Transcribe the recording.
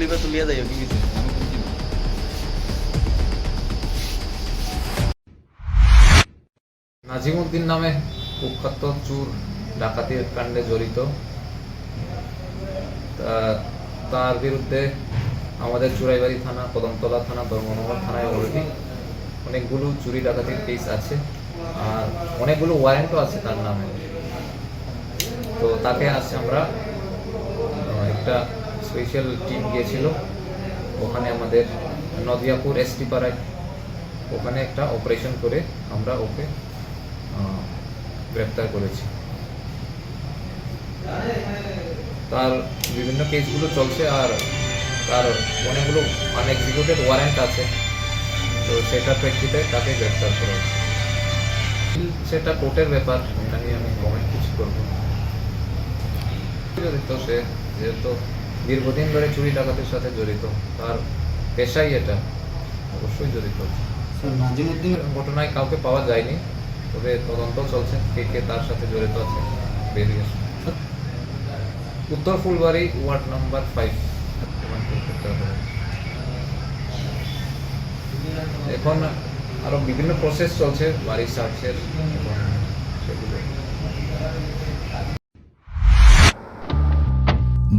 লিয়ে যাই কি কিছু আমি বুঝি না। নাজিমুদ্দিন নামে কুখ্যাত চুর ডাকাতির কাণ্ডে জড়িত তার বিরুদ্ধে আমাদের চুরাইবাড়ি থানা, কদমতলা থানা, ধর্মনগর থানায় অলরেডি অনেকগুলো চুরি ডাকাতির কেস আছে, আর অনেকগুলো ওয়ারেন্টও আছে তার নামে তো তাকে আজকে আমরা একটা স্পেশাল টিম গিয়েছিল। ওখানে আমাদের নদিয়াপুর এসটি পাড়ায়। ওখানে একটা অপারেশন করে আমরা ওকে গ্রেপ্তার করেছি। তার বিভিন্ন কেসগুলো চলছে আর তার অনেকগুলো আনএক্সিকিউটেড ওয়ারেন্ট আছে। তো সেটার প্রেক্ষিতে তাকে গ্রেপ্তার করা হয়েছে। সেটা কোর্টের ব্যাপার, এটা নিয়ে আমি কমেন্ট কিছু করব। জড়িত সে যেহেতু দীর্ঘদিন ধরে চুরি ডাকাতির সাথে জড়িত তার পেশাই এটা অবশ্যই জড়িত নাজিমুদ্দিন ঘটনায় কাউকে পাওয়া যায়নি তবে তদন্ত চলছে কে কে তার সাথে জড়িত আছে বেরিয়ে। উত্তর ফুলবাড়ি ওয়ার্ড নাম্বার ফাইভ এখন আরও বিভিন্ন প্রসেস চলছে বাড়ির সার্চের এবং